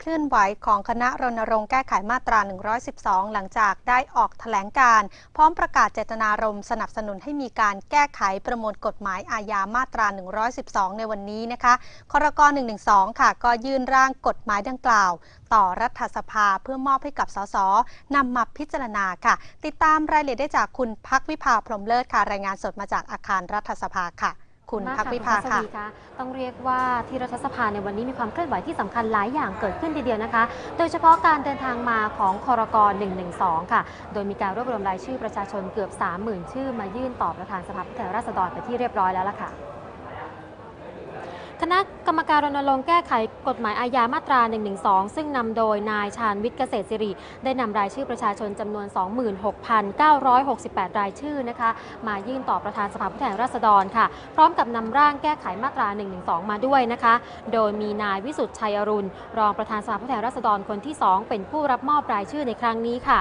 เคลื่อนไหวของคณะรณรงค์แก้ไขมาตรา 112 หลังจากได้ออกแถลงการ พร้อมประกาศเจตนารมณ์สนับสนุนให้มีการแก้ไขประมวลกฎหมายอาญามาตรา 112 ในวันนี้นะคะครก112 ค่ะ ก็ยื่นร่างกฎหมายดังกล่าว ต่อรัฐสภาเพื่อมอบให้กับสสนำมาพิจารณาค่ะ ติดตามรายละเอียดได้จากคุณพักวิภาพรหมเลิศค่ะรายงานสดมาจากอาคารรัฐสภาค่ะ คุณมากพักวิภาณค่ะพัสวีต้องเรียกว่าที่รัฐสภาในวันนี้มีความเคลื่อนไหวที่สำคัญหลายอย่างเกิดขึ้นทีเดียวนะคะ โดยเฉพาะการเดินทางมาของคอรก112 ค่ะ โดยมีการรวบรวมรายชื่อประชาชนเกือบ 30,000 ชื่อมายื่นต่อประธานสภาผู้แทนราษฎรไปที่เรียบร้อยแล้วล่ะค่ะ คณะกรรมการรณรงค์แก้ไขกฎหมายอาญามาตรา 112 ซึ่งนำโดยนายชาญวิทย์เกษตรสิริ ได้นำรายชื่อประชาชนจำนวน 26,968 รายชื่อนะคะ มายื่นต่อประธานสภาผู้แทนราษฎรค่ะ พร้อมกับนำร่างแก้ไขมาตรา 112 มาด้วยนะคะ โดยมีนายวิสุทธิ์ชัยอรุณ รองประธานสภาผู้แทนราษฎรคนที่ 2 เป็นผู้รับมอบรายชื่อในครั้งนี้ค่ะ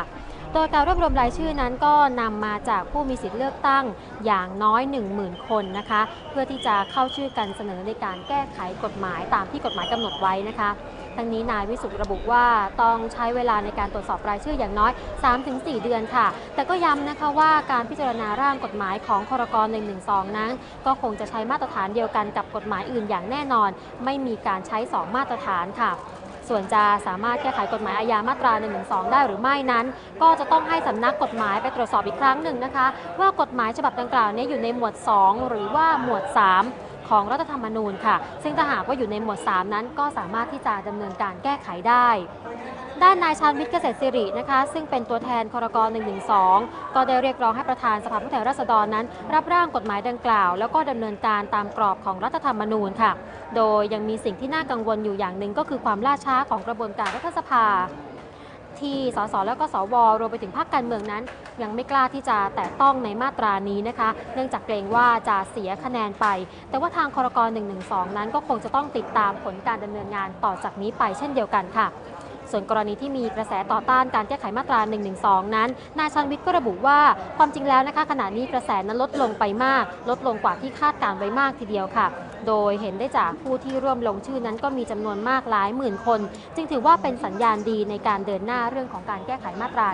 โดยการรวบรวมรายชื่อนั้นก็นำมาจากผู้มีสิทธิ์เลือกตั้งอย่างน้อย 10,000 คนนะคะ เพื่อที่จะเข้าชื่อกันเสนอในการแก้ไขกฎหมายตามที่กฎหมายกำหนดไว้นะคะทั้งนี้นายวิสุทธิ์ระบุว่าต้องใช้เวลาในการตรวจสอบรายชื่ออย่างน้อย 3-4 เดือนค่ะ แต่ก็ย้ำนะคะว่าการพิจารณาร่างกฎหมายของครก112 นั้น ก็คงจะใช้มาตรฐานเดียวกันกับกฎหมายอื่นอย่างแน่นอน ไม่มีการใช้ 2 มาตรฐานค่ะ ส่วนจะสามารถแก้ไขกฎหมายอาญามาตรา1นึได้หรือไม่นั้น ก็จะต้องให้สำนักกฎหมายไปตรวจสอบอีกครั้งหนึ่งนะคะ ว่ากฎหมายฉบับดังกล่าวเนี้อยู่ในหมวด 2 หรือว่าหมวด 3 ของรัฐธรรมนูญค่ะ ซึ่งถ้าหากว่าอยู่ในหมวด 3 นั้น ก็สามารถที่จะดำเนินการแก้ไขได้ด้านนายชาญวิทย์เกษตรสิรินะคะ ซึ่งเป็นตัวแทนครก112 ก็ได้เรียกร้องให้ประธานสภาผู้แทนราษฎรนั้น รับร่างกฎหมายดังกล่าว แล้วก็ดำเนินการตามกรอบของรัฐธรรมนูญค่ะ โดยยังมีสิ่งที่น่ากังวลอยู่อย่างหนึ่งก็คือความล่าช้าของกระบวนการรัฐสภา ที่สสแล้วก็สวรวมไปถึงภาคการเมืองนั้น ยังไม่กล้าที่จะแตะต้องในมาตรานี้นะคะ เนื่องจากเกรงว่าจะเสียคะแนนไป แต่ว่าทางครก112 นั้นก็คงจะต้องติดตามผลการดำเนินงานต่อจากนี้ไปเช่นเดียวกันค่ะ ส่วนกรณีที่มีกระแสต่อต้านการแก้ไขมาตรา 112 นั้น นายชันวิทย์ก็ระบุว่า ความจริงแล้วนะคะขณะนี้กระแสนั้นลดลงไปมาก ลดลงกว่าที่คาดการไว้มากทีเดียวค่ะ โดยเห็นได้จากผู้ที่ร่วมลงชื่อนั้นก็มีจำนวนมากหลายหมื่นคน จึงถือว่าเป็นสัญญาณดีในการเดินหน้าเรื่องของการแก้ไขมาตรา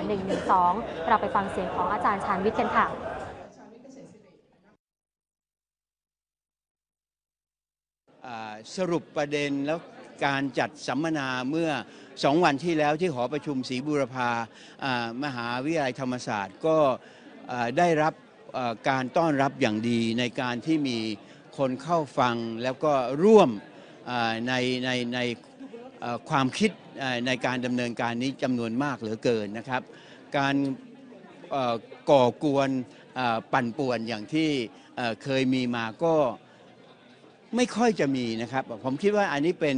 112 เราไปฟังเสียงของอาจารย์ชาญวิทย์กันค่ะอ่าสรุปประเด็นแล้วการจัดสัมมนาเมื่อ สองวันที่แล้วที่หอประชุมศรีบูรพามหาวิทยาลัยธรรมศาสตร์ก็ได้รับการต้อนรับอย่างดีในการที่มีคนเข้าฟังแล้วก็ร่วมในในในความคิดในการดำเนินการนี้จำนวนมากเหลือเกินนะครับ การก่อกวนปั่นป่วนอย่างที่เคยมีมาก็ ไม่ค่อยจะมีนะครับ ผมคิดว่าอันนี้เป็น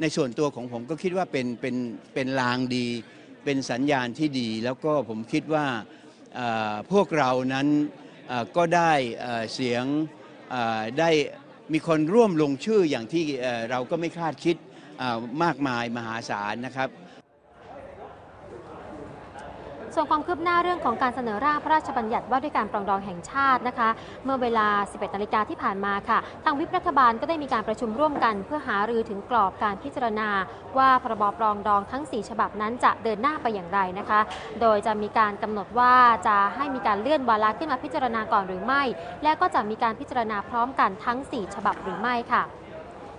ในส่วนตัวของผมก็คิดว่าเป็นเป็นเป็นลางดี เป็นสัญญาณที่ดี แล้วก็ผมคิดว่าพวกเรานั้นก็ได้เสียงได้มีคนร่วมลงชื่ออย่างที่เราก็ไม่คาดคิดมากมายมหาศาลนะครับ ส่วนความคืบหน้าเรื่องของการเสนอร่างพระราชบัญญัติว่าด้วยการปรองดองแห่งชาตินะคะ เมื่อเวลา 11นาฬิกาที่ผ่านมาค่ะ ทางวิปรัฐบาลก็ได้มีการประชุมร่วมกัน เพื่อหารือถึงกรอบการพิจารณา ว่าพรบปรองดองทั้ง 4 ฉบับนั้นจะเดินหน้าไปอย่างไรนะคะ โดยจะมีการกำหนดว่าจะให้มีการเลื่อนวาระขึ้นมาพิจารณาก่อนหรือไม่ และก็จะมีการพิจารณาพร้อมกันทั้ง 4 ฉบับหรือไม่ค่ะ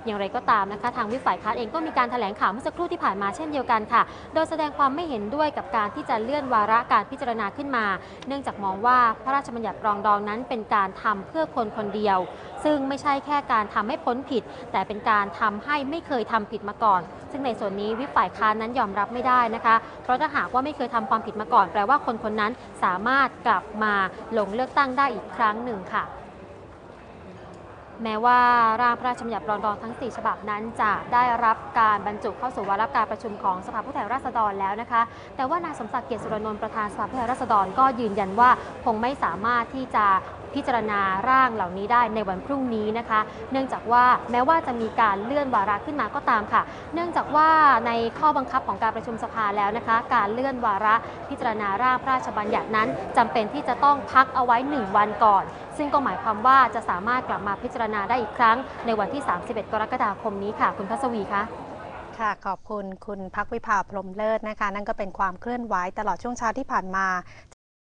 อย่างไรก็ตามนะคะ ทางวิฝ่ายค้านเองก็มีการแถลงข่าวเมื่อสักครู่ที่ผ่านมาเช่นเดียวกันค่ะ โดยแสดงความไม่เห็นด้วยกับการที่จะเลื่อนวาระการพิจารณาขึ้นมา เนื่องจากมองว่าพระราชบัญญัติรองดองนั้นเป็นการทำเพื่อคนคนเดียว ซึ่งไม่ใช่แค่การทำให้พ้นผิด แต่เป็นการทำให้ไม่เคยทำผิดมาก่อน ซึ่งในส่วนนี้วิฝ่ายค้านนั้นยอมรับไม่ได้นะคะ เพราะถ้าหากว่าไม่เคยทำความผิดมาก่อน แปลว่าคนคนนั้นสามารถกลับมาลงเลือกตั้งได้อีกครั้งหนึ่งค่ะ แม้ว่าร่างพระราชบัญญัติรองดองทั้ง 4 ฉบับนั้น จะได้รับการบรรจุเข้าสู่วาระการประชุมของสภาผู้แทนราษฎรแล้วนะคะ แต่ว่านายสมศักดิ์เกียรติสุรนนท์ประธานสภาผู้แทนราษฎรก็ยืนยันว่าคงไม่สามารถที่จะ พิจารณาร่างเหล่านี้ได้ในวันพรุ่งนี้นะคะ เนื่องจากว่าแม้ว่าจะมีการเลื่อนวาระขึ้นมาก็ตามค่ะ เนื่องจากว่าในข้อบังคับของการประชุมสภาแล้วนะคะ การเลื่อนวาระพิจารณาร่างพระราชบัญญัตินั้นจำเป็นที่จะต้องพักเอาไว้ 1 วันก่อน ซึ่งก็หมายความว่าจะสามารถกลับมาพิจารณาได้อีกครั้ง ในวันที่ 31 กรกฎาคมนี้ค่ะ คุณพัสวีคะค่ะขอบคุณคุณพักวิภาพรมเลิศนะคะ นั่นก็เป็นความเคลื่อนไหวตลอดช่วงเช้าที่ผ่านมา